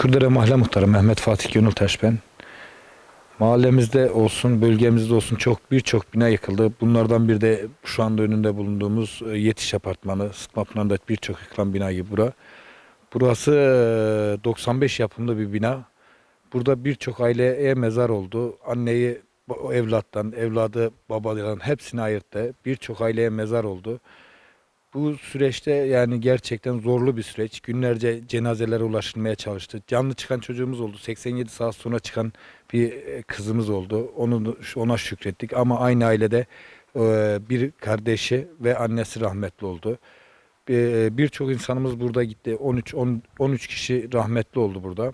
Çukurdere Mahalle Muhtarı Mehmet Fatih Gönül Taş ben. Mahallemizde olsun, bölgemizde olsun çok birçok bina yıkıldı. Bunlardan bir de şu anda önünde bulunduğumuz e, Yetiş Apartmanı, Sıtma Pınar'da birçok yıkılan bina gibi bura. Burası e, 95 yapımlı bir bina. Burada birçok aileye mezar oldu. Anneyi evlattan, evladı babadan hepsini ayırttı. Birçok aileye mezar oldu. Bu süreçte yani gerçekten zorlu bir süreç. Günlerce cenazelere ulaşılmaya çalıştı. Canlı çıkan çocuğumuz oldu. 87 saat sonra çıkan bir e, kızımız oldu. Onu ona şükrettik ama aynı ailede e, bir kardeşi ve annesi rahmetli oldu. E, Birçok insanımız burada gitti. 13 10 13 kişi rahmetli oldu burada.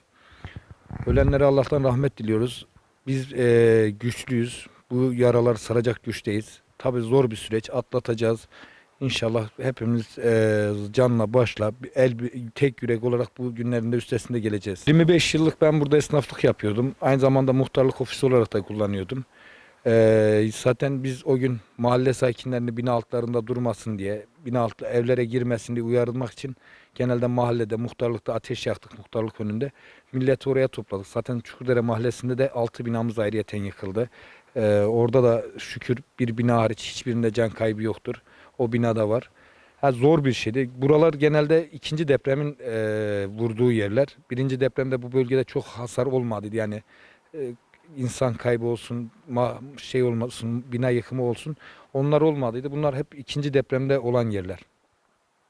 Ölenlere Allah'tan rahmet diliyoruz. Biz güçlüyüz. Bu yaralar saracak güçteyiz. Tabii zor bir süreç atlatacağız. İnşallah hepimiz e, canla başla el tek yürek olarak bu günlerin de üstesinde geleceğiz. 25 yıllık ben burada esnaflık yapıyordum. Aynı zamanda muhtarlık ofisi olarak da kullanıyordum. E, zaten biz o gün mahalle sakinlerini bina altlarında durmasın diye, bina altı evlere girmesin diye uyarılmak için genelde mahallede, muhtarlıkta ateş yaktık muhtarlık önünde. Milleti oraya topladık. Zaten Çukurdere mahallesinde de 6 binamız ayrıyeten yıkıldı. E, orada da şükür bir bina hariç hiçbirinde can kaybı yoktur. O binada var. Ha, zor bir şeydi. Buralar genelde ikinci depremin e, vurduğu yerler. Birinci depremde bu bölgede çok hasar olmadı. Yani e, insan kaybı olsun, ma- şey olmasın, bina yıkımı olsun. Onlar olmadıydı. Bunlar hep ikinci depremde olan yerler.